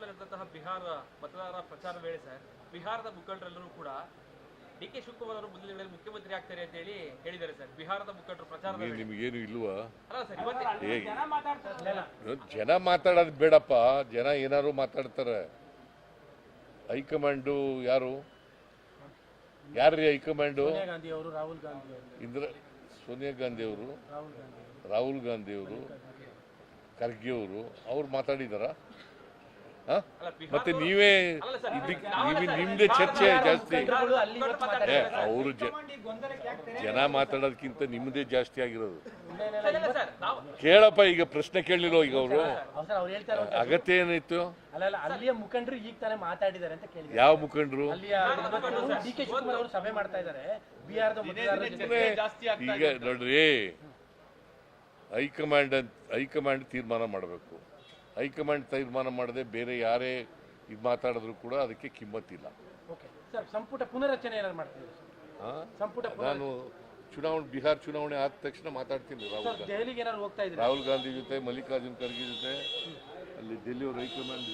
ಬೆಂಗಳೂರಿನಲ್ಲಿ ನಡೆದಂತಹ ಬಿಹಾರ ಮತದಾರರ ಪ್ರಚಾರ ವೇಳೆ ಸರ್ ಬಿಹಾರದ ಮುಖಂಡರೆಲ್ಲರೂ ಕೂಡ ಡಿ ಕೆ ಶಿವಕುಮಾರ್ ಅವರು ಮುಂದಿನ ದಿನಗಳಲ್ಲಿ ಮುಖ್ಯಮಂತ್ರಿ ಆಗ್ತಾರೆ ಅಂತ ಹೇಳಿ ಹೇಳಿದ್ದಾರೆ ಸರ್ ಬಿಹಾರದ ಮುಖಂಡರು ಪ್ರಚಾರ ನಿಮಗೇನು ಇಲ್ವಾ? ಜನ ಮಾತಾಡೋದು ಬೇಡಪ್ಪ ಜನ ಏನಾದ್ರು ಮಾತಾಡ್ತಾರೆ. ಹೈಕಮಾಂಡು ಯಾರು? ಯಾರ್ರಿ ಹೈಕಮಾಂಡು? ಸೋನಿಯಾ ಗಾಂಧಿ ಅವರು ರಾಹುಲ್ ಗಾಂಧಿ ಅವರು. ಇಂದ್ರ ಸೋನಿಯಾ ಗಾಂಧಿ ಅವರು. ರಾಹುಲ್ ಗಾಂಧಿ ಅವರು? ಖರ್ಗೆ ಅವರು? ಅವ್ರು ಮಾತಾಡಿದಾರ? ಮತ್ತೆ ನೀವೇ ನಿಮ್ದೆ ನೀವೇ ನಿಮ್ದೇ ಚರ್ಚೆ ಜಾಸ್ತಿ. ಅವರು ಜನ ಮಾತಾಡೋದಕ್ಕಿಂತ ನಿಮ್ಮದೇ ಜಾಸ್ತಿ ಆಗಿರೋದು. ಕೇಳಪ್ಪ ಈಗ ಪ್ರಶ್ನೆ ಕೇಳಲಿಲ್ಲ ಈಗ ಅವರು? ಅಗತ್ಯ ಏನಿತ್ತು ಮುಖಂಡರು ಈಗ ತಾನೇ ಮಾತಾಡಿದ್ದಾರೆ ಅಂತ ಕೇಳಿ ಯಾವ ಮುಖಂಡರು? ಡಿ ಕೆ ಶಿವಕುಮಾರ್ ಅವರು ಸಭೆ ಮಾಡ್ತಾ ಇದ್ದಾರೆ. ಈಗ ನೋಡ್ರಿ ಹೈಕಮಾಂಡ್ ಅಂತ ಹೈಕಮಾಂಡ್ ತೀರ್ಮಾನ ಮಾಡಬೇಕು. ಹೈಕಮಾಂಡ್ ತೀರ್ಮಾನ ಮಾಡದೆ ಬೇರೆ ಯಾರೇ ಇದು ಮಾತಾಡಿದ್ರು ಕೂಡ ಅದಕ್ಕೆ ಕಿಮ್ಮತ್ತಿಲ್ಲ. ಓಕೆ. ಸರ್ ಸಂಪುಟ ಪುನರಚನೆ ನಾನು ಚುನಾವಣೆ ಬಿಹಾರ್ ಚುನಾವಣೆ ಆದ ತಕ್ಷಣ ಮಾತಾಡ್ತೀನಿ ರಾಹುಲ್ ಗಾಂಧಿ. ರಾಹುಲ್ ಗಾಂಧಿ ಜೊತೆ ಮಲ್ಲಿಕಾರ್ಜುನ್ ಖರ್ಗೆ ಜೊತೆ ಅಲ್ಲಿ ಡೆಲ್ಲಿ ಅವ್ರ ಹೈಕಮಾಂಡ್